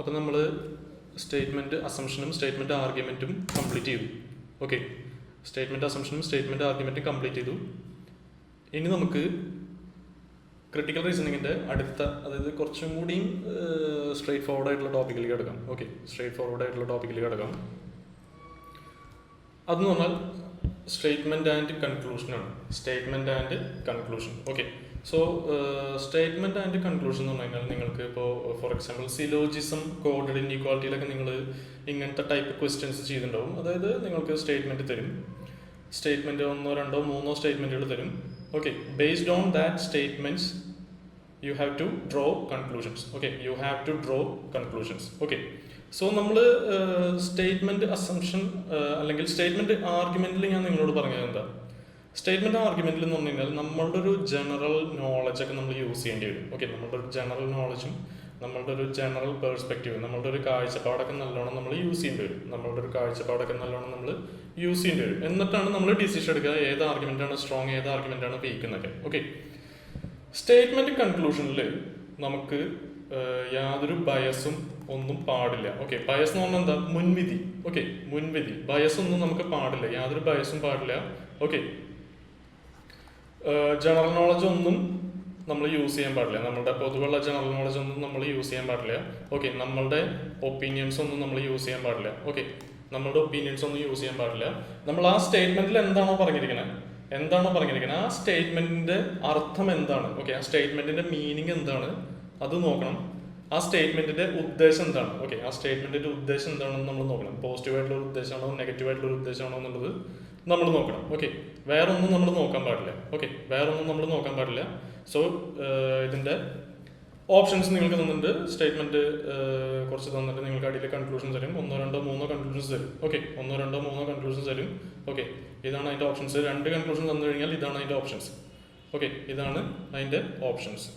അപ്പോൾ നമ്മൾ സ്റ്റേറ്റ്മെന്റ് അസംഷനും സ്റ്റേറ്റ്മെന്റ് ആർഗ്യുമെന്റും കംപ്ലീറ്റ് ചെയ്തു. ഓക്കെ സ്റ്റേറ്റ്മെന്റ് അസംഷനും സ്റ്റേറ്റ്മെന്റ് ആർഗ്യുമെന്റും കംപ്ലീറ്റ് ചെയ്തു. ഇനി നമുക്ക് ക്രിട്ടിക്കൽ റീസണിങ്ങിന്റെ അടുത്ത അതായത് കുറച്ചും കൂടിയും സ്ട്രേറ്റ് ഫോർവേഡ് ആയിട്ടുള്ള ടോപ്പിക്കിലേക്ക് കിടക്കാം. ഓക്കെ സ്ട്രേറ്റ് ഫോർവേഡ് ആയിട്ടുള്ള ടോപ്പിക്കിലേക്ക് കിടക്കാം. അതെന്ന് പറഞ്ഞാൽ statement and കൺക്ലൂഷനാണ് statement and conclusion okay so statement and conclusion എന്ന് പറഞ്ഞു കഴിഞ്ഞാൽ നിങ്ങൾക്ക് ഇപ്പോൾ ഫോർ എക്സാമ്പിൾ സിലോജിസം കോഡഡ് ഇൻഇക്വാലിറ്റിയിലൊക്കെ നിങ്ങൾ ഇങ്ങനത്തെ ടൈപ്പ് ക്വസ്റ്റ്യൻസ് ചെയ്തിട്ടുണ്ടാവും അതായത് നിങ്ങൾക്ക് സ്റ്റേറ്റ്മെന്റ് തരും. സ്റ്റേറ്റ്മെന്റ് ഒന്നോ രണ്ടോ മൂന്നോ സ്റ്റേറ്റ്മെന്റുകൾ തരും. Okay based on that statements you have to draw conclusions okay you have to draw conclusions okay so നമ്മൾ സ്റ്റേറ്റ്മെന്റ് അസംഷൻ അല്ലെങ്കിൽ സ്റ്റേറ്റ്മെന്റ് ആർഗ്യുമെന്റിൽ ഞാൻ നിങ്ങളോട് പറഞ്ഞത് എന്താ? സ്റ്റേറ്റ്മെന്റ് ആർഗ്യുമെന്റിൽ എന്ന് പറഞ്ഞു കഴിഞ്ഞാൽ നമ്മളുടെ ഒരു ജനറൽ നോളജ് ഒക്കെ നമ്മൾ യൂസ് ചെയ്യേണ്ടി വരും. ഓക്കെ നമ്മളുടെ ഒരു ജനറൽ നോളജും നമ്മളുടെ ഒരു ജനറൽ പെർസ്പെക്റ്റീവ് നമ്മളുടെ ഒരു കാഴ്ചപ്പാടൊക്കെ നല്ലോണം നമ്മൾ യൂസ് ചെയ്യേണ്ടി വരും. നമ്മളുടെ ഒരു കാഴ്ചപ്പാടൊക്കെ നല്ലോണം നമ്മൾ യൂസ് ചെയ്യേണ്ടി വരും. എന്നിട്ടാണ് നമ്മൾ ഡിസിഷൻ എടുക്കുക ഏത് ആർഗ്യുമെന്റ് ആണ് സ്ട്രോങ് ഏത് ആർഗ്യുമെന്റ് ആണ് വീക്ക് എന്നൊക്കെ. ഓക്കെ സ്റ്റേറ്റ്മെന്റ് കൺക്ലൂഷനിൽ നമുക്ക് യാതൊരു ബയസും ഒന്നും പാടില്ല. ഓക്കെ ബയസ് എന്ന് പറഞ്ഞാൽ എന്താ? മുൻവിധി. ഓക്കെ മുൻവിധി. ബയസ് ഒന്നും നമുക്ക് പാടില്ല. യാതൊരു ബയസും പാടില്ല. ഓക്കെ ജനറൽ നോളജ് ഒന്നും നമ്മൾ യൂസ് ചെയ്യാൻ പാടില്ല. നമ്മളുടെ പൊതുവുള്ള ജനറൽ നോളജ് ഒന്നും നമ്മൾ യൂസ് ചെയ്യാൻ പാടില്ല. ഓക്കെ നമ്മളുടെ ഒപ്പീനിയൻസ് ഒന്നും നമ്മൾ യൂസ് ചെയ്യാൻ പാടില്ല. ഓക്കെ നമ്മളുടെ ഒപ്പീനിയൻസ് ഒന്നും യൂസ് ചെയ്യാൻ പാടില്ല. നമ്മൾ ആ സ്റ്റേറ്റ്മെന്റിൽ എന്താണോ പറഞ്ഞിരിക്കുന്നത് എന്താണോ പറഞ്ഞിരിക്കുന്നത് ആ സ്റ്റേറ്റ്മെന്റിന്റെ അർത്ഥം എന്താണ്? ഓക്കെ ആ സ്റ്റേറ്റ്മെന്റിന്റെ മീനിങ് എന്താണ്? അത് നോക്കണം. ആ സ്റ്റേറ്റ്മെന്റിന്റെ ഉദ്ദേശം എന്താണ്? ഓക്കെ ആ സ്റ്റേറ്റ്മെന്റിന്റെ ഉദ്ദേശം എന്താണെന്ന് നമ്മൾ നോക്കണം. പോസിറ്റീവ് ആയിട്ടുള്ള ഉദ്ദേശമാണോ നെഗറ്റീവ് ആയിട്ടുള്ള ഉദ്ദേശമാണോ എന്നുള്ളത് നമ്മൾ നോക്കണം. ഓക്കെ വേറെ ഒന്നും നമ്മൾ നോക്കാൻ പാടില്ല. ഓക്കെ വേറെ ഒന്നും നമ്മൾ നോക്കാൻ പാടില്ല. സോ ഇതിന്റെ ഓപ്ഷൻസ് നിങ്ങൾക്ക് തന്നിട്ട് സ്റ്റേറ്റ്മെന്റ് കുറച്ച് തന്നിട്ട് നിങ്ങൾക്ക് അടിയിൽ കൺക്ലൂഷൻസ് തരും. ഒന്നോ രണ്ടോ മൂന്നോ കൺക്ലൂഷൻസ് തരും. ഓക്കെ ഒന്നോ രണ്ടോ മൂന്നോ കൺക്ലൂഷൻസ് തരും. ഓക്കെ ഇതാണ് അതിന്റെ ഓപ്ഷൻസ് രണ്ട് കൺക്ലൂഷൻ തന്നു കഴിഞ്ഞാൽ ഇതാണ് അതിന്റെ ഓപ്ഷൻസ് ഓക്കെ ഇതാണ് അതിന്റെ ഓപ്ഷൻസ്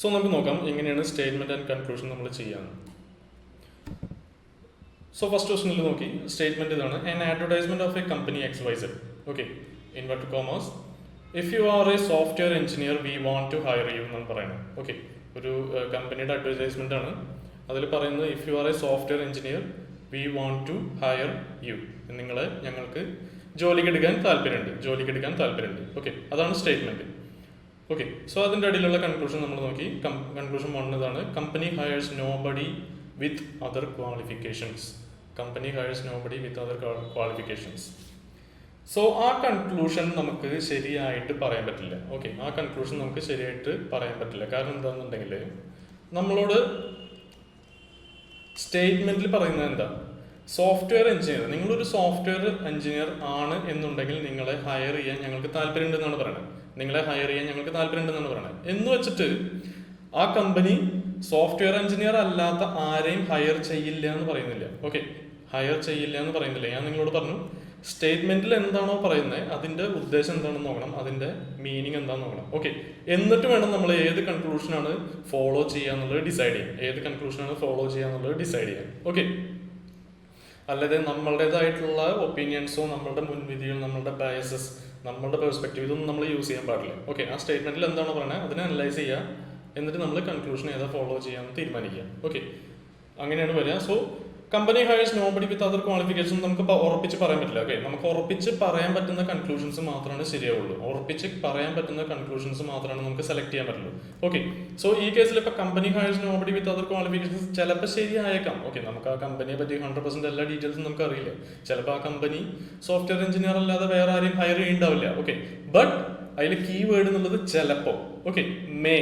സോ നമുക്ക് നോക്കാം. എങ്ങനെയാണ് സ്റ്റേറ്റ്മെന്റ് ആൻഡ് കൺക്ലൂഷൻ നമ്മൾ ചെയ്യാൻ സോ ഫസ്റ്റ് ക്വസ്റ്റിനിൽ നോക്കി. സ്റ്റേറ്റ്മെന്റ് ഇതാണ്. An advertisement of a company X Y Z okay inverted commas if you are a software engineer we want to hire you എന്നാണ് പറയുന്നത് ഓക്കെ ഒരു കമ്പനിയുടെ അഡ്വർടൈസ്മെന്റ് ആണ്. അതിൽ പറയുന്നത് if you are a software engineer we want to hire you നിങ്ങളെ ഞങ്ങൾക്ക് ജോലിക്ക് എടുക്കാൻ താല്പര്യമുണ്ട്. ജോലിക്ക് എടുക്കാൻ താല്പര്യമുണ്ട്. ഓക്കെ അതാണ് സ്റ്റേറ്റ്മെന്റ് ഓക്കെ സോ അതിന്റെ അടിയിലുള്ള കൺക്ലൂഷൻ നമ്മൾ നോക്കി. കൺക്ലൂഷൻ വൺ ഇതാണ്. Company hires nobody with other qualifications company hires nobody with other qualifications so ആ കൺക്ലൂഷൻ നമുക്ക് ശരിയായിട്ട് പറയാൻ പറ്റില്ല. ഓക്കെ ആ കൺക്ലൂഷൻ നമുക്ക് ശരിയായിട്ട് പറയാൻ പറ്റില്ല. കാരണം എന്താണെന്നുണ്ടെങ്കിൽ നമ്മളോട് സ്റ്റേറ്റ്മെന്റിൽ പറയുന്നത് എന്താ? സോഫ്റ്റ്വെയർ എഞ്ചിനീയർ നിങ്ങളൊരു സോഫ്റ്റ്വെയർ എഞ്ചിനീയർ ആണ് എന്നുണ്ടെങ്കിൽ നിങ്ങളെ ഹയർ ചെയ്യാൻ ഞങ്ങൾക്ക് താല്പര്യമുണ്ടെന്നാണ് പറയുന്നത് നിങ്ങളെ ഹയർ ചെയ്യാൻ ഞങ്ങൾക്ക് താല്പര്യമുണ്ടെന്നാണ് പറയുന്നത് എന്ന് വെച്ചിട്ട് ആ കമ്പനി സോഫ്റ്റ്വെയർ എഞ്ചിനീയർ അല്ലാത്ത ആരെയും ഹയർ ചെയ്യില്ല എന്ന് പറയുന്നില്ല. ഓക്കെ ഹയർ ചെയ്യില്ല എന്ന് പറയുന്നില്ല. ഞാൻ നിങ്ങളോട് പറഞ്ഞു സ്റ്റേറ്റ്മെന്റിൽ എന്താണോ പറയുന്നത് അതിന്റെ ഉദ്ദേശം എന്താണെന്ന് നോക്കണം അതിന്റെ മീനിങ് എന്താണെന്ന് നോക്കണം. ഓക്കെ എന്നിട്ട് വേണം നമ്മൾ ഏത് കൺക്ലൂഷനാണ് ഫോളോ ചെയ്യാന്നുള്ളത് ഡിസൈഡ് ചെയ്യാൻ. ഏത് കൺക്ലൂഷനാണ് ഫോളോ ചെയ്യാന്നുള്ളത് ഡിസൈഡ് ചെയ്യാൻ. ഓക്കെ അല്ലാതെ നമ്മളുടേതായിട്ടുള്ള ഒപ്പീനിയൻസോ നമ്മളുടെ മുൻവിധിയോ നമ്മളുടെ ബയസസ് നമ്മളുടെ പെർസ്പെക്റ്റീവ് ഇതൊന്നും നമ്മൾ യൂസ് ചെയ്യാൻ പാടില്ല. ഓക്കെ ആ സ്റ്റേറ്റ്മെന്റിൽ എന്താണോ പറയുന്നത് അതിനെ അനലൈസ് ചെയ്യുക. എന്നിട്ട് നമ്മൾ കൺക്ലൂഷൻ ഏതാ ഫോളോ ചെയ്യാമെന്ന് തീരുമാനിക്കുക. ഓക്കെ അങ്ങനെയാണ് വരിക. So company hires nobody with other qualification നമുക്ക് ഉറപ്പിച്ച് പറയാൻ പറ്റില്ല. ഓക്കെ നമുക്ക് ഉറപ്പിച്ച് പറയാൻ പറ്റുന്ന കൺക്ലൂഷൻസ് മാത്രമാണ് ശരിയാവുള്ളൂ. ഉറപ്പിച്ച് പറയാൻ പറ്റുന്ന കൺക്ലൂഷൻസ് മാത്രമാണ് നമുക്ക് സെലക്ട് ചെയ്യാൻ പറ്റുള്ളൂ. ഓക്കെ സോ ഈ കേസിൽ ഇപ്പൊ company hires nobody with other qualifications ചിലപ്പോൾ ശരിയായേക്കാം. ഓക്കെ നമുക്ക് ആ കമ്പനിയെ പറ്റി ഹൺഡ്രഡ് പെർസെന്റ് എല്ലാ ഡീറ്റെയിൽസും നമുക്ക് അറിയില്ല ചിലപ്പോൾ ആ കമ്പനി സോഫ്റ്റ്വെയർ എഞ്ചിനീയർ അല്ലാതെ വേറെ ആരെയും ഹയർ ചെയ്യുന്നുണ്ടാവില്ല ഓക്കെ ബട്ട് അതിൽ കീ വേർഡ് എന്നുള്ളത് ചിലപ്പോൾ ഓക്കെ മേ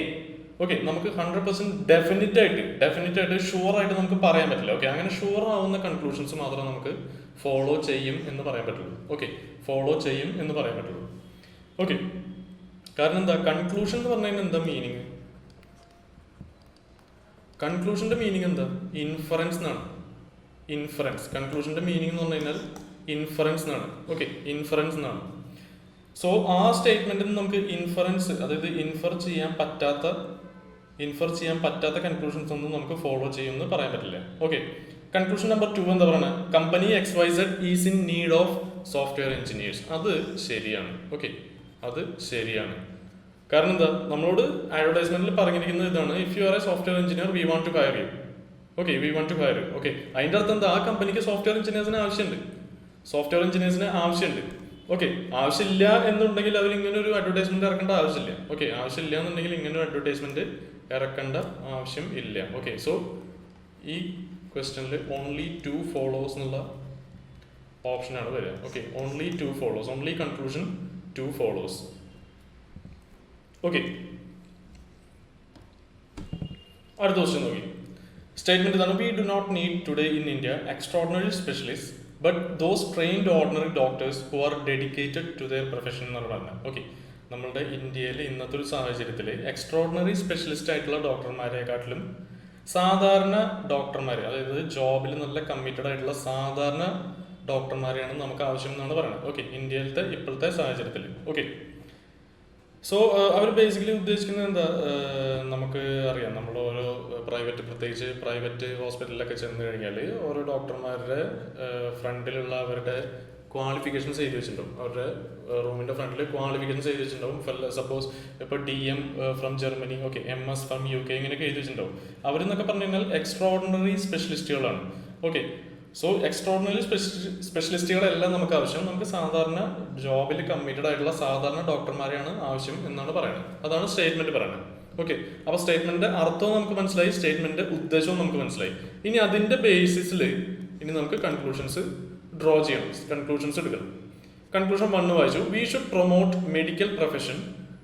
ഓക്കെ നമുക്ക് ഹൺഡ്രഡ് പെർസെന്റ് ഡെഫിനറ്റ് ആയിട്ട് ഡെഫിനറ്റ് ആയിട്ട് ഷുവർ ആയിട്ട് നമുക്ക് പറയാൻ പറ്റില്ല. ഓക്കെ അങ്ങനെ ഷുവർ ആവുന്ന കൺക്ലൂഷൻസ് മാത്രമേ നമുക്ക് ഫോളോ ചെയ്യും എന്ന് പറയാൻ പറ്റുള്ളൂ. ഓക്കെ ഫോളോ ചെയ്യും എന്ന് പറയാൻ പറ്റുള്ളൂ. ഓക്കെ കാരണം എന്താ? കൺക്ലൂഷൻ എന്ന് പറഞ്ഞു കഴിഞ്ഞാൽ എന്താ മീനിങ് കൺക്ലൂഷന്റെ മീനിങ് എന്താ? ഇൻഫറൻസ് എന്നാണ്. ഇൻഫറൻസ് കൺക്ലൂഷന്റെ മീനിങ് എന്ന് പറഞ്ഞു കഴിഞ്ഞാൽ ഇൻഫറൻസ് എന്നാണ്. ഓക്കെ ഇൻഫറൻസ് എന്നാണ്. സോ ആ സ്റ്റേറ്റ്മെന്റിൽ നമുക്ക് ഇൻഫറൻസ് അതായത് ഇൻഫർ ചെയ്യാൻ പറ്റാത്ത ഇൻഫർ ചെയ്യാൻ പറ്റാത്ത കൺക്ലൂഷൻസ് ഒന്നും നമുക്ക് ഫോളോ ചെയ്യുമെന്ന് പറയാൻ പറ്റില്ല? ഓക്കെ കൺക്ലൂഷൻ നമ്പർ ടു എന്താ പറയുന്നത് company X Y Z is in need of software engineers അത് ശരിയാണ്. ഓക്കെ അത് ശരിയാണ്. കാരണം എന്താ? നമ്മളോട് അഡ്വർടൈസ്മെന്റിൽ പറഞ്ഞിരിക്കുന്നത് ഇതാണ്. If you are a software engineer we want to hire you okay we want to hire you okay അതിന്റെ അർത്ഥം എന്താ? ആ കമ്പനിക്ക് സോഫ്റ്റ്വെയർ എഞ്ചിനീയേഴ്സിന് ആവശ്യമുണ്ട്. സോഫ്റ്റ്വെയർ എഞ്ചിനീയേഴ്സിന് ആവശ്യമുണ്ട്. ഓക്കെ ആവശ്യമില്ല എന്നുണ്ടെങ്കിൽ അവർ ഇങ്ങനെ ഒരു അഡ്വർടൈസ്മെന്റ് ഇറക്കേണ്ട ആവശ്യമില്ല. ഓക്കെ ആവശ്യമില്ല എന്നുണ്ടെങ്കിൽ ഇങ്ങനെ ഒരു അഡ്വർടൈസ്മെന്റ് ഇറക്കേണ്ട ആവശ്യം ഇല്ല. ഓക്കെ സോ ഈ ക്വസ്റ്റനിൽ ഓൺലി ടു ഫോളോസ് എന്നുള്ള ഓപ്ഷനാണ് വരിക. Okay only two follows only conclusion two follows okay അടുത്ത ക്വസ്റ്റ്യൻ നോക്കി. സ്റ്റേറ്റ്മെന്റ് ഇതാണ് we do not need today in India extraordinary specialist but those trained ordinary doctors who are dedicated to their profession എന്നുള്ളതാണ് okay നമ്മളുടെ ഇന്ത്യയിലെ ഇന്നത്തെ ഒരു സാഹചര്യത്തിൽ extraordinary specialist ആയിട്ടുള്ള ഡോക്ടർമാരെക്കാട്ടിലും സാധാരണ ഡോക്ടർമാർ അതായത് ജോബിൽ നല്ല കമ്മിറ്റഡ് ആയിട്ടുള്ള സാധാരണ ഡോക്ടർമാരെയാണ് നമുക്ക് ആവശ്യം എന്നാണ് പറയുന്നത്. ഓക്കെ ഇന്ത്യയിലത്തെ ഇപ്പോഴത്തെ സാഹചര്യത്തിൽ. ഓക്കെ സോ അവർ ബേസിക്കലി ഉദ്ദേശിക്കുന്നത് എന്താ? നമുക്ക് അറിയാം. നമ്മൾ ഓരോ പ്രൈവറ്റ് പ്രത്യേകിച്ച് പ്രൈവറ്റ് ഹോസ്പിറ്റലിലൊക്കെ ചെന്ന് കഴിഞ്ഞാൽ ഓരോ ഡോക്ടർമാരുടെ ഫ്രണ്ടിലുള്ള അവരുടെ ക്വാളിഫിക്കേഷൻസ് എഴുതി വെച്ചിട്ടുണ്ടാവും. അവരുടെ റൂമിന്റെ ഫ്രണ്ടിൽ ക്വാളിഫിക്കേഷൻസ് എഴുതി വെച്ചിട്ടുണ്ടാവും. സപ്പോസ് ഇപ്പോൾ D M from Germany okay M S from U K ഇങ്ങനെയൊക്കെ എഴുതി വെച്ചിട്ടുണ്ടാവും. അവരെന്നൊക്കെ പറഞ്ഞു കഴിഞ്ഞാൽ എക്സ്ട്രോർഡിനറി സ്പെഷ്യലിസ്റ്റുകളാണ് ഓക്കെ സോ എക്സ്ട്രോർഡിനറി സ്പെഷ്യലിസ്റ്റുകളെല്ലാം നമുക്ക് ആവശ്യം. നമുക്ക് സാധാരണ ജോബിൽ കമ്മിറ്റഡ് ആയിട്ടുള്ള സാധാരണ ഡോക്ടർമാരെയാണ് ആവശ്യം എന്നാണ് പറയുന്നത്. അതാണ് സ്റ്റേറ്റ്മെന്റ് പറയുന്നത്. ഓക്കെ അപ്പൊ സ്റ്റേറ്റ്മെന്റ് അർത്ഥവും നമുക്ക് മനസ്സിലായി സ്റ്റേറ്റ്മെന്റ് ഉദ്ദേശവും നമുക്ക് മനസ്സിലായി. ഇനി അതിന്റെ ബേസിസിൽ ഇനി നമുക്ക് കൺക്ലൂഷൻസ് ഡ്രോ ചെയ്യണം. കൺക്ലൂഷൻസ് എടുക്കണം. കൺക്ലൂഷൻ വണ്ണ് വായിച്ചു. We should promote medical profession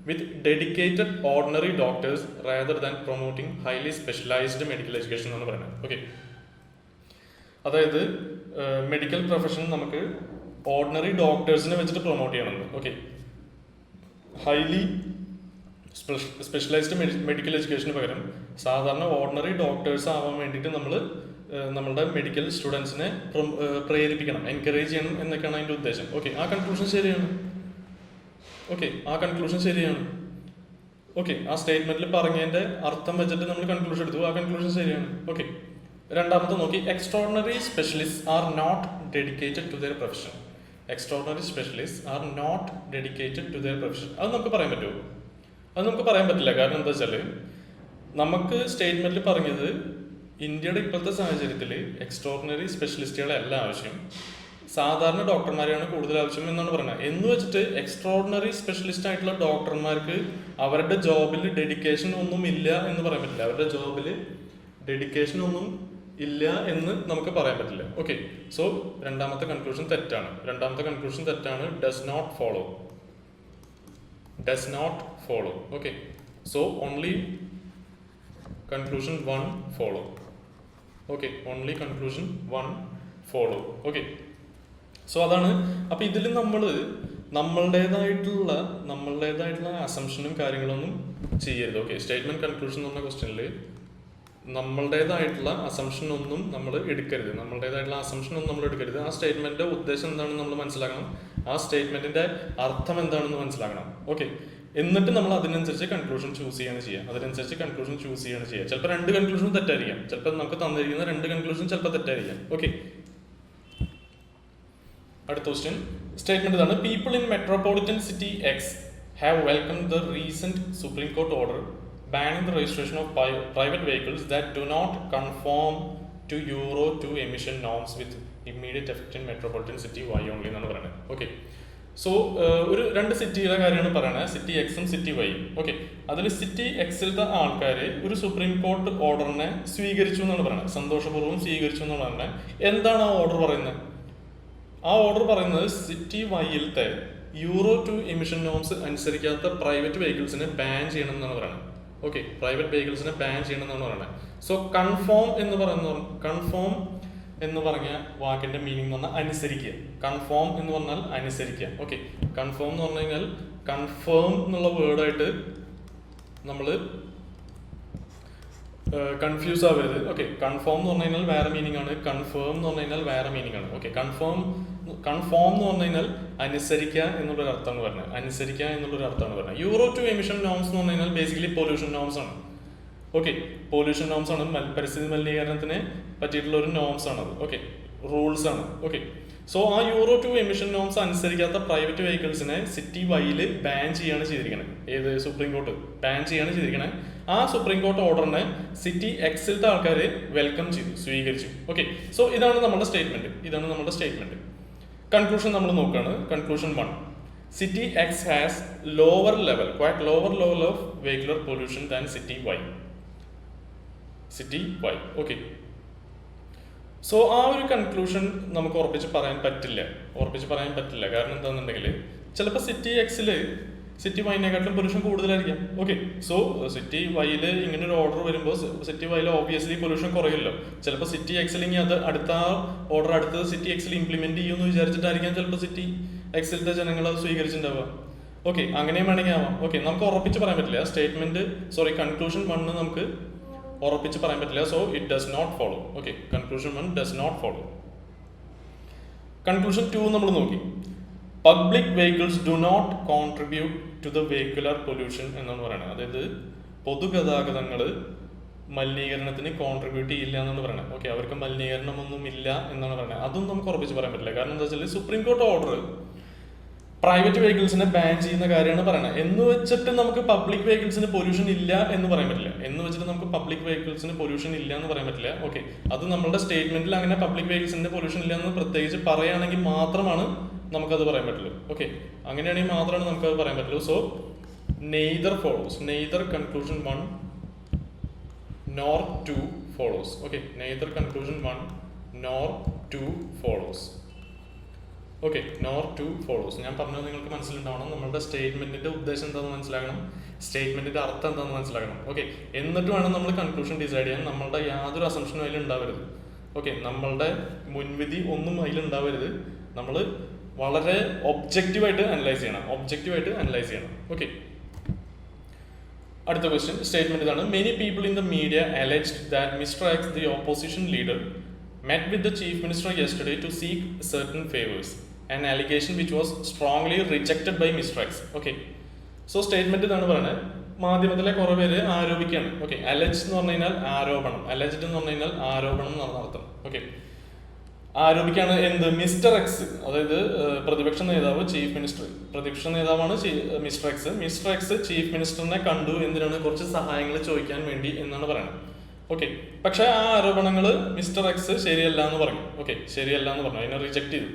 with dedicated ordinary doctors rather than promoting highly specialised medical education എന്നാണ് പറയുന്നത്. ഓക്കെ അതായത് മെഡിക്കൽ പ്രൊഫഷൻ നമുക്ക് ഓർഡിനറി ഡോക്ടേഴ്സിനെ വെച്ചിട്ട് പ്രൊമോട്ട് ചെയ്യണം ഓക്കെ ഹൈലി സ്പെഷ്യലൈസ്ഡ് മെഡിക്കൽ എഡ്യൂക്കേഷന് പകരം സാധാരണ ഓർഡിനറി ഡോക്ടേഴ്സ് ആവാൻ വേണ്ടിയിട്ട് നമ്മൾ നമ്മളുടെ മെഡിക്കൽ സ്റ്റുഡൻസിനെ പ്രേരിപ്പിക്കണം എൻകറേജ് ചെയ്യണം എന്നൊക്കെയാണ് അതിന്റെ ഉദ്ദേശം. ഓക്കെ ആ കൺക്ലൂഷൻ ശരിയാണ്. ഓക്കെ ആ കൺക്ലൂഷൻ ശരിയാണ്. ഓക്കെ ആ സ്റ്റേറ്റ്മെന്റിൽ പറഞ്ഞതിന്റെ അർത്ഥം വെച്ചിട്ട് നമ്മൾ കൺക്ലൂഷൻ എടുത്തു. ആ കൺക്ലൂഷൻ ശരിയാണ്. ഓക്കെ രണ്ടാമത്തെ നോക്കി. Extraordinary specialist are not dedicated to their profession extraordinary specialist are not dedicated to their profession അത് നമുക്ക് പറയാൻ പറ്റുമോ? അത് നമുക്ക് പറയാൻ പറ്റില്ല. കാരണം എന്താ വെച്ചാൽ നമുക്ക് സ്റ്റേറ്റ്മെന്റിൽ പറഞ്ഞത് ഇന്ത്യയുടെ ഇപ്പോഴത്തെ സാഹചര്യത്തിൽ എക്സ്ട്രോർഡിനറി സ്പെഷ്യലിസ്റ്റുകളല്ല ആവശ്യം. സാധാരണ ഡോക്ടർമാരെയാണ് കൂടുതൽ ആവശ്യം എന്നാണ് പറഞ്ഞത് എന്ന് വെച്ചിട്ട് എക്സ്ട്രോർഡിനറി സ്പെഷ്യലിസ്റ്റ് ആയിട്ടുള്ള ഡോക്ടർമാർക്ക് അവരുടെ ജോബിൽ ഡെഡിക്കേഷൻ ഒന്നും ഇല്ല എന്ന് പറയാൻ പറ്റില്ല. അവരുടെ ജോബിൽ ഡെഡിക്കേഷൻ ഒന്നും ഇല്ല എന്ന് നമുക്ക് പറയാൻ പറ്റില്ല. ഓക്കെ സോ രണ്ടാമത്തെ കൺക്ലൂഷൻ തെറ്റാണ്. രണ്ടാമത്തെ കൺക്ലൂഷൻ തെറ്റാണ്. Does not follow does not follow okay so only conclusion one follow okay only conclusion one follow okay so അതാണ്. അപ്പൊ ഇതിൽ നമ്മൾ നമ്മളുടേതായിട്ടുള്ള നമ്മളുടേതായിട്ടുള്ള അസംഷനും കാര്യങ്ങളൊന്നും ചെയ്യരുത്. ഓക്കെ സ്റ്റേറ്റ്മെന്റ് കൺക്ലൂഷൻ എന്ന് പറഞ്ഞ ക്വസ്റ്റ്യനിൽ നമ്മളുടേതായിട്ടുള്ള അസംഷൻ ഒന്നും നമ്മൾ എടുക്കരുത്. നമ്മളുടേതായിട്ടുള്ള അസംഷൻ ഒന്നും നമ്മൾ എടുക്കരുത്. ആ സ്റ്റേറ്റ്മെന്റിന്റെ ഉദ്ദേശം എന്താണെന്ന് നമ്മൾ മനസ്സിലാക്കണം. ആ സ്റ്റേറ്റ്മെന്റിന്റെ അർത്ഥം എന്താണെന്ന് മനസ്സിലാക്കണം. ഓക്കെ എന്നിട്ട് നമ്മൾ അതിനനുസരിച്ച് കൺക്ലൂഷൻ ചൂസ് ചെയ്യാണ് ചെയ്യുക. അതിനനുസരിച്ച് കൺക്ലൂഷൻ ചൂസ് ചെയ്യാണ് ചെയ്യുക. ചിലപ്പോൾ രണ്ട് കൺക്ലൂഷൻ തെറ്റായിരിക്കാം. ചിലപ്പോൾ നമുക്ക് തന്നിരിക്കുന്ന രണ്ട് കൺക്ലൂഷൻ ചിലപ്പോൾ തെറ്റായിരിക്കാം. ഓക്കെ അടുത്ത ക്വസ്റ്റ്യൻ സ്റ്റേറ്റ്മെന്റ് ഇതാണ്. People in metropolitan city X have welcome the recent Supreme Court order banning the registration of private vehicles that do not conform to Euro two emission norms with immediate effect in metropolitan city Y only എന്നാണ് പറയുന്നത്. Okay so ഒരു രണ്ട് സിറ്റിയുടെ കാര്യമാണ് പറയുന്നത് city എക്സും city വൈയും okay അതിൽ സിറ്റി എക്സിലത്തെ ആൾക്കാർ ഒരു സുപ്രീം കോർട്ട് ഓർഡറിനെ സ്വീകരിച്ചു എന്നാണ് പറയുന്നത് സന്തോഷപൂർവം സ്വീകരിച്ചു എന്നാണ് പറയുന്നത് എന്താണ് ആ ഓർഡർ പറയുന്നത്? ആ ഓർഡർ പറയുന്നത് സിറ്റി വൈയിലത്തെ യൂറോ ടു എമിഷൻ നോംസ് അനുസരിക്കാത്ത പ്രൈവറ്റ് വെഹിക്കിൾസിനെ ബാൻ ചെയ്യണം എന്നാണ് പറയുന്നത് ഓക്കെ പ്രൈവറ്റ് വെഹിക്കിൾസിനെ ബാൻ ചെയ്യണം എന്നാണ് പറയുന്നത് സോ കൺഫോം എന്ന് പറയുന്ന കൺഫോം എന്ന് പറഞ്ഞ വാക്കിന്റെ മീനിങ് എന്ന് പറഞ്ഞാൽ അനുസരിക്കുക. കൺഫേം എന്ന് പറഞ്ഞാൽ അനുസരിക്കുക. ഓക്കെ കൺഫേം എന്ന് പറഞ്ഞു കഴിഞ്ഞാൽ കൺഫേം എന്നുള്ള വേർഡായിട്ട് നമ്മൾ കൺഫ്യൂസ് ആവരുത്. ഓക്കെ കൺഫേം എന്ന് പറഞ്ഞു കഴിഞ്ഞാൽ വേറെ മീനിങ് ആണ്. കൺഫേം എന്ന് പറഞ്ഞു കഴിഞ്ഞാൽ വേറെ മീനിങ് ആണ്. ഓക്കെ കൺഫേം കൺഫേം എന്ന് പറഞ്ഞു കഴിഞ്ഞാൽ അനുസരിക്കുക എന്നുള്ളൊരു അർത്ഥമാണ് പറഞ്ഞത്. അനുസരിക്കുക എന്നുള്ളൊരു അർത്ഥമാണ് പറഞ്ഞത്. യൂറോ ടു എമിഷൻ നോംസ് എന്ന് പറഞ്ഞു കഴിഞ്ഞാൽ ബേസിക്കലി പൊല്യൂഷൻ നോംസ് ആണ്. ഓക്കെ പൊല്യൂഷൻ നോംസ് ആണ്. പരിസ്ഥിതി മലിനീകരണത്തിന് പറ്റിയിട്ടുള്ള ഒരു നോംസ് ആണ് അത് ഓക്കെ റൂൾസ് ആണ്. ഓക്കെ സോ ആ യൂറോ ടു എമിഷൻ നോംസ് അനുസരിക്കാത്ത പ്രൈവറ്റ് വെഹിക്കിൾസിനെ സിറ്റി വൈയിൽ ബാൻ ചെയ്യാണ് ചെയ്തിരിക്കുന്നത് ഏത് സുപ്രീം കോർട്ട് ബാൻ ചെയ്യാണ് ചെയ്തിരിക്കുന്നത് ആ സുപ്രീം കോർട്ട് ഓർഡറിനെ സിറ്റി എക്സിലത്തെ ആൾക്കാർ വെൽക്കം ചെയ്തു സ്വീകരിച്ചു. ഓക്കെ സോ ഇതാണ് നമ്മുടെ സ്റ്റേറ്റ്മെന്റ് ഇതാണ് നമ്മുടെ സ്റ്റേറ്റ്മെന്റ് കൺക്ലൂഷൻ നമ്മൾ നോക്കുകയാണ് conclusion one city X has lower level what lower level of vehicular pollution than city Y city Y okay so ആ ഒരു കൺക്ലൂഷൻ നമുക്ക് ഉറപ്പിച്ച് പറയാൻ പറ്റില്ല. ഉറപ്പിച്ച് പറയാൻ പറ്റില്ല. കാരണം എന്താണെന്നുണ്ടെങ്കിൽ ചിലപ്പോൾ സിറ്റി എക്സിൽ സിറ്റി വൈനെക്കാട്ടിലും പൊല്യൂഷൻ കൂടുതലായിരിക്കാം. ഓക്കെ സോ സിറ്റി വൈയിൽ ഇങ്ങനെ ഒരു ഓർഡർ വരുമ്പോൾ സിറ്റി വൈയിൽ ഓബിയസ്ലി പൊല്യൂഷൻ കുറയുമല്ലോ. ചിലപ്പോൾ സിറ്റി എക്സിൽ ഇനി അത് അടുത്ത ഓർഡർ അടുത്തത് സിറ്റി എക്സിൽ ഇംപ്ലിമെന്റ് ചെയ്യുമെന്ന് വിചാരിച്ചിട്ടായിരിക്കാം ചിലപ്പോൾ സിറ്റി എക്സിലത്തെ ജനങ്ങൾ അത് സ്വീകരിച്ചിട്ടുണ്ടാവുക. ഓക്കെ അങ്ങനെയും വേണമെങ്കിൽ ആവാം. ഓക്കെ നമുക്ക് ഉറപ്പിച്ച് പറയാൻ പറ്റില്ല. സ്റ്റേറ്റ്മെന്റ് സോറി കൺക്ലൂഷൻ വണ് നമുക്ക് ഉറപ്പിച്ച് പറയാൻ പറ്റില്ല. So it does not follow okay conclusion one does not follow conclusion two നമ്മൾ നോക്കി. Public vehicles do not contribute to the vehicular pollution എന്നാണ് പറയുന്നത് അതായത് പൊതുഗതാഗതങ്ങൾ മലിനീകരണത്തിന് കോൺട്രിബ്യൂട്ട് ചെയ്യില്ല എന്നാണ് പറയുന്നത് ഓക്കെ അവർക്ക് മലിനീകരണമൊന്നും ഇല്ല എന്നാണ് പറയുന്നത് അതും നമുക്ക് ഉറപ്പിച്ച് പറയാൻ പറ്റില്ല. കാരണം എന്താ വെച്ചാൽ സുപ്രീം കോർട്ട് ഓർഡർ പ്രൈവറ്റ് വെഹിക്കിൾസിനെ ബാൻ ചെയ്യുന്ന കാര്യമാണ് പറയുന്നത് എന്ന് വെച്ചിട്ട് നമുക്ക് പബ്ലിക് വെഹിക്കിൾസിന് പൊല്യൂഷൻ ഇല്ല എന്ന് പറയാൻ പറ്റില്ല. എന്ന് വെച്ചിട്ട് നമുക്ക് പബ്ലിക് വെഹിക്കിൾസിന് പൊല്യൂഷൻ ഇല്ല എന്ന് പറയാൻ പറ്റില്ല. ഓക്കെ അത് നമ്മുടെ സ്റ്റേറ്റ്മെന്റിൽ അങ്ങനെ പബ്ലിക് വെഹിക്കിൾസിന്റെ പൊല്യൂഷൻ ഇല്ല എന്ന് പ്രത്യേകിച്ച് പറയുകയാണെങ്കിൽ മാത്രമാണ് നമുക്കത് പറയാൻ പറ്റുള്ളൂ. ഓക്കെ അങ്ങനെയാണെങ്കിൽ മാത്രമാണ് നമുക്കത് പറയാൻ പറ്റുള്ളൂ. So neither follows neither conclusion one nor two follows okay neither conclusion one nor two follows okay nor two follows ഞാൻ പറഞ്ഞത് നിങ്ങൾക്ക് മനസ്സിലുണ്ടാവണം. നമ്മളുടെ സ്റ്റേറ്റ്മെന്റിന്റെ ഉദ്ദേശം എന്താണെന്ന് മനസ്സിലാകണം. സ്റ്റേറ്റ്മെന്റിന്റെ അർത്ഥം എന്താണെന്ന് മനസ്സിലാക്കണം ഓക്കെ എന്നിട്ട് വേണം നമ്മൾ കൺക്ലൂഷൻ ഡിസൈഡ് ചെയ്യാൻ. നമ്മളുടെ യാതൊരു അസംഷനും അതിൽ ഉണ്ടാവരുത്. ഓക്കെ നമ്മളുടെ മുൻവിധി ഒന്നും അതിൽ ഉണ്ടാവരുത്. നമ്മൾ വളരെ ഒബ്ജക്റ്റീവായിട്ട് അനലൈസ് ചെയ്യണം. ഒബ്ജക്റ്റീവായിട്ട് അനലൈസ് ചെയ്യണം. ഓക്കെ അടുത്ത ക്വസ്റ്റ്യൻ സ്റ്റേറ്റ്മെന്റ് ഇതാണ്. Many people in the media allege that mister X the opposition leader met with the chief minister yesterday to seek certain favors. An allegation which was strongly rejected by mister X okay so statement എന്നാണ് പറയുന്നത് മാധ്യമത്തിലെ കുറെ പേര് ആരോപിക്കുകയാണ്. Okay അലജ് എന്ന് പറഞ്ഞു കഴിഞ്ഞാൽ ആരോപണം. Alleged എന്ന് പറഞ്ഞു കഴിഞ്ഞാൽ ആരോപണം എന്നാണ് അർത്ഥം. ഓക്കെ ആരോപിക്കാണ് എന്ത്? മിസ്റ്റർ എക്സ് അതായത് പ്രതിപക്ഷ നേതാവ് ചീഫ് മിനിസ്റ്റർ പ്രതിപക്ഷ നേതാവാണ് mister X mister X chief മിനിസ്റ്ററിനെ കണ്ടു എന്തിനാണ് കുറച്ച് സഹായങ്ങൾ ചോദിക്കാൻ വേണ്ടി എന്നാണ് പറയുന്നത് ഓക്കെ പക്ഷെ ആ ആരോപണങ്ങൾ മിസ്റ്റർ എക്സ് ശരിയല്ല എന്ന് പറഞ്ഞു. ഓക്കെ ശരിയല്ല എന്ന് പറഞ്ഞു. അതിനെ റിജക്ട് ചെയ്തു.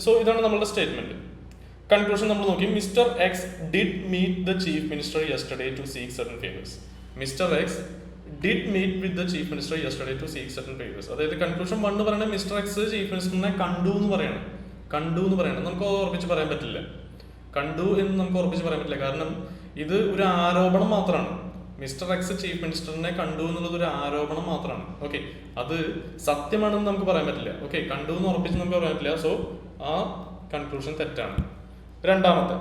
സോ ഇതാണ് നമ്മുടെ സ്റ്റേറ്റ്മെന്റ് കൺക്ലൂഷൻ നമ്മൾ നോക്കി. Mister X did meet the chief minister yesterday to seek certain favours mister X did meet with the chief minister yesterday to seek certain favours അതായത് കൺക്ലൂഷൻ വൺ പറയുന്നത് mister X chief മിനിസ്റ്ററിനെ കണ്ടു എന്ന് പറയണം. കണ്ടു എന്ന് പറയണം. നമുക്ക് ഉറപ്പിച്ച് പറയാൻ പറ്റില്ല. കണ്ടു എന്ന് നമുക്ക് ഉറപ്പിച്ച് പറയാൻ പറ്റില്ല. കാരണം ഇത് ഒരു ആരോപണം മാത്രമാണ്. മിസ്റ്റർ എക്സ് ചീഫ് മിനിസ്റ്ററിനെ കണ്ടു എന്നുള്ളത് ഒരു ആരോപണം മാത്രമാണ്. ഓക്കെ അത് സത്യമാണെന്ന് നമുക്ക് പറയാൻ പറ്റില്ല. ഓക്കെ കണ്ടു എന്ന് ഉറപ്പിച്ച് നമുക്ക് പറയാൻ പറ്റില്ല. സോ ആ കൺക്ലൂഷൻ തെറ്റാണ്. രണ്ടാമത്തെ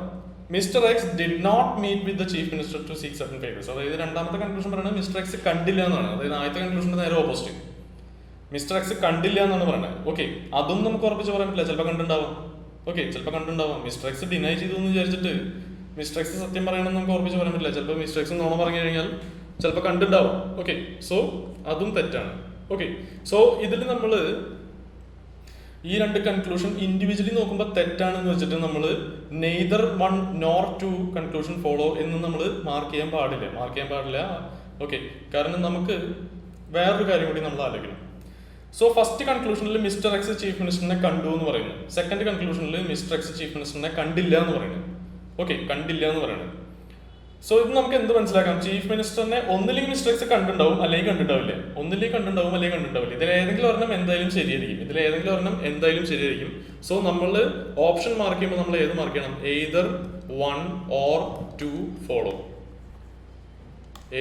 mister X did not meet with the chief minister to seek certain favours അതായത് രണ്ടാമത്തെ കൺക്ലൂഷൻ പറയുന്നത് മിസ്റ്റർ എക്സ് കണ്ടില്ല എന്നാണ്. അതായത് ആദ്യത്തെ കൺക്ലൂഷന്റെ നേരെ ഓപ്പോസിറ്റ് മിസ്റ്റർ എക്സ് കണ്ടില്ല എന്നാണ് പറയുന്നത് ഓക്കെ അതും നമുക്ക് ഉറപ്പിച്ച് പറയാൻ പറ്റില്ല. ചിലപ്പോൾ കണ്ടുണ്ടാവാം ഓക്കെ ചിലപ്പോൾ കണ്ടുണ്ടാവാം മിസ്റ്റർ എക്സ് ഡിനൈ ചെയ്തു എന്ന് വിചാരിച്ചിട്ട് മിസ്റ്റർ എക്സ് സത്യം പറയണമെന്ന് നമുക്ക് ഉറപ്പിച്ച് പറയാൻ പറ്റില്ല. ചിലപ്പോൾ മിസ്റ്റർ എക്സ് നോണ പറഞ്ഞു കഴിഞ്ഞാൽ ചിലപ്പോൾ കണ്ടുണ്ടാവും ഓക്കെ സോ അതും തെറ്റാണ്. ഓക്കെ സോ ഇതിൽ നമ്മൾ ഈ രണ്ട് കൺക്ലൂഷൻ ഇൻഡിവിജ്വലി നോക്കുമ്പോൾ തെറ്റാണെന്ന് വെച്ചിട്ട് നമ്മൾ neither one nor two conclusion follow എന്ന് നമ്മൾ മാർക്ക് ചെയ്യാൻ പാടില്ല. മാർക്ക് ചെയ്യാൻ പാടില്ല. ഓക്കെ കാരണം നമുക്ക് വേറൊരു കാര്യം കൂടി നമ്മൾ ആലോചിക്കണം. സോ ഫസ്റ്റ് കൺക്ലൂഷനിൽ മിസ്റ്റർ എക്സ് ചീഫ് മിനിസ്റ്ററിനെ കണ്ടു എന്ന് പറയുന്നു. സെക്കൻഡ് കൺക്ലൂഷനിൽ മിസ്റ്റർ എക്സ് ചീഫ് മിനിസ്റ്ററിനെ കണ്ടില്ല എന്ന് പറയുന്നു. ഓക്കെ കണ്ടില്ല എന്ന് പറയുന്നത് സോ ഇത് നമുക്ക് എന്ത് മനസ്സിലാക്കാം? ചീഫ് മിനിസ്റ്ററിനെ ഒന്നില്ലെങ്കിൽ മിസ്റ്റേക്സ് കണ്ടുണ്ടാവും അല്ലെങ്കിൽ കണ്ടിട്ടാവില്ലേ ഒന്നില്ലെങ്കിൽ കണ്ടിട്ടുണ്ടാവും അല്ലെങ്കിൽ കണ്ടിട്ടുണ്ടാവില്ല. ഇതിൽ ഏതെങ്കിലും ഒരെണ്ണം എന്തായാലും ശരിയായിരിക്കും. ഇതിൽ ഏതെങ്കിലും ഒരെണ്ണം എന്തായാലും ശരിയായിരിക്കും. സോ നമ്മൾ ഓപ്ഷൻ മാർക്ക് ചെയ്യുമ്പോൾ നമ്മൾ ഏത് മാർക്ക് ചെയ്യണം? Either one or two follow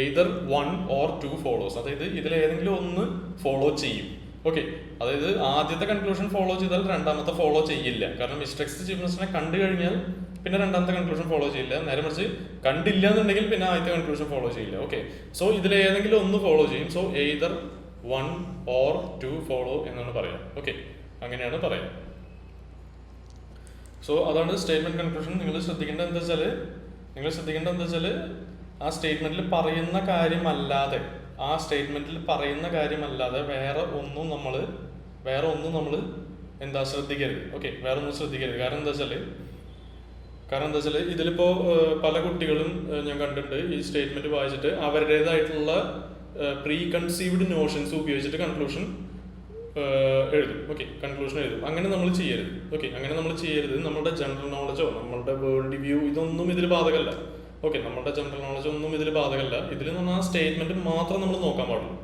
either one or two follows അതായത് ഇതിൽ ഏതെങ്കിലും ഒന്ന് ഫോളോ ചെയ്യും. ഓക്കെ അതായത് ആദ്യത്തെ കൺക്ലൂഷൻ ഫോളോ ചെയ്താൽ രണ്ടാമത്തെ ഫോളോ ചെയ്യില്ല. കാരണം മിസ്റ്റേക്സ് ചീഫ് മിനിസ്റ്ററിനെ കണ്ടു കഴിഞ്ഞാൽ പിന്നെ രണ്ടാമത്തെ കൺക്ലൂഷൻ ഫോളോ ചെയ്യില്ല. നേരെ മറിച്ച് കണ്ടില്ല എന്നുണ്ടെങ്കിൽ പിന്നെ ആദ്യത്തെ കൺക്ലൂഷൻ ഫോളോ ചെയ്യില്ല. ഓക്കെ സോ ഇതിൽ ഏതെങ്കിലും ഒന്ന് ഫോളോ ചെയ്യും. So either one or two follow എന്നാണ് പറയാം. ഓക്കെ അങ്ങനെയാണ് പറയാം. സോ അതാണ് സ്റ്റേറ്റ്മെന്റ് കൺക്ലൂഷൻ നിങ്ങൾ ശ്രദ്ധിക്കേണ്ടത് എന്താ വെച്ചാൽ നിങ്ങൾ ശ്രദ്ധിക്കേണ്ടത് എന്താ വെച്ചാൽ ആ സ്റ്റേറ്റ്മെന്റിൽ പറയുന്ന കാര്യമല്ലാതെ ആ സ്റ്റേറ്റ്മെന്റിൽ പറയുന്ന കാര്യമല്ലാതെ വേറെ ഒന്നും നമ്മൾ വേറെ ഒന്നും നമ്മൾ എന്താ ശ്രദ്ധിക്കരുത്. ഓക്കെ വേറെ ഒന്നും ശ്രദ്ധിക്കരുത്. കാരണം എന്താ വെച്ചാൽ കാരണം എന്താ വെച്ചാൽ ഇതിലിപ്പോ പല കുട്ടികളും ഞാൻ കണ്ടിട്ടുണ്ട് ഈ സ്റ്റേറ്റ്മെന്റ് വായിച്ചിട്ട് അവരുടേതായിട്ടുള്ള പ്രീ കൺസീവ്ഡ് നോഷൻസ് ഉപയോഗിച്ചിട്ട് കൺക്ലൂഷൻ എഴുതും. ഓക്കെ കൺക്ലൂഷൻ എഴുതും. അങ്ങനെ നമ്മൾ ചെയ്യരുത്. ഓക്കെ അങ്ങനെ നമ്മൾ ചെയ്യരുത്. നമ്മുടെ ജനറൽ നോളജോ നമ്മളുടെ വേൾഡ് വ്യൂ ഇതൊന്നും ഇതിൽ ബാധകമല്ല. ഓക്കെ നമ്മുടെ ജനറൽ നോളജ് ഒന്നും ഇതിൽ ബാധകമല്ല ഇതിൽ നിന്ന് ആ സ്റ്റേറ്റ്മെന്റ് മാത്രം നമ്മൾ നോക്കാൻ പാടുള്ളൂ.